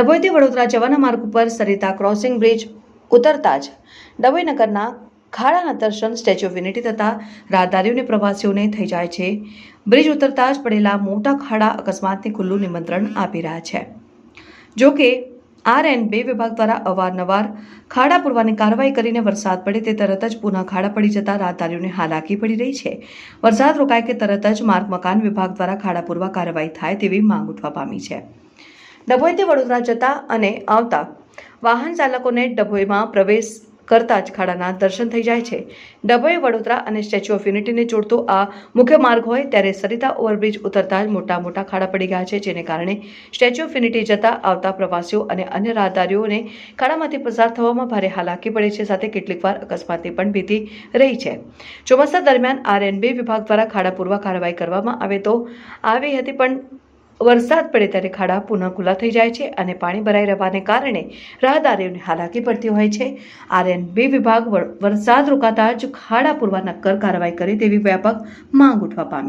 ડભોઈથી વડોદરા જવાના માર્ગ ઉપર સરિતા ક્રોસિંગ બ્રિજ ઉતરતા જ ડભોઈ ખાડાના દર્શન, સ્ટેચ્યુ ઓફ યુનિટી તથા રાહદારીઓને પ્રવાસીઓને થઈ જાય છે. બ્રિજ ઉતરતા જ પડેલા મોટા ખાડા અકસ્માતને ખુલ્લું નિમંત્રણ આપી રહ્યા છે. જો કે આર એન બે વિભાગ દ્વારા અવારનવાર ખાડા પૂરવાની કાર્યવાહી કરીને વરસાદ પડે તે તરત જ પુનઃ ખાડા પડી જતા રાહદારીઓને હાલાકી પડી રહી છે. વરસાદ રોકાય કે તરત જ માર્ગ મકાન વિભાગ દ્વારા ખાડા પૂરવા કાર્યવાહી થાય તેવી માંગ ઉઠવા પામી છે. ડભોઈથી વડોદરા જતા અને આવતા વાહન ચાલકોને ડભોઈમાં પ્રવેશ કરતા જ ખાડાના દર્શન થઈ જાય છે. ડભોઈ, વડોદરા અને સ્ટેચ્યુ ઓફ યુનિટીને જોડતો આ મુખ્ય માર્ગ હોય ત્યારે સરિતા ઓવરબ્રિજ ઉતરતા જ મોટા મોટા ખાડા પડી ગયા છે, જેને કારણે સ્ટેચ્યુ ઓફ યુનિટી જતા આવતા પ્રવાસીઓ અને અન્ય રાહદારીઓને ખાડામાંથી પસાર થવામાં ભારે હાલાકી પડે છે, સાથે કેટલીકવાર અકસ્માતની પણ ભીતિ રહી છે. ચોમાસા દરમિયાન આરએનબી વિભાગ દ્વારા ખાડા પૂર્વ કાર્યવાહી કરવામાં આવે તો આવી હતી, પણ વરસાદ પડે ત્યારે ખાડા પુનઃ ખુલ્લા થઈ જાય છે અને પાણી ભરાઈ રહેવાને કારણે રાહદારીઓને હાલાકી પડતી હોય છે. આરએનબી વિભાગ વરસાદ રોકાતા જ ખાડા પૂરવા નક્કર કાર્યવાહી કરે તેવી વ્યાપક માંગ ઉઠવા પામી.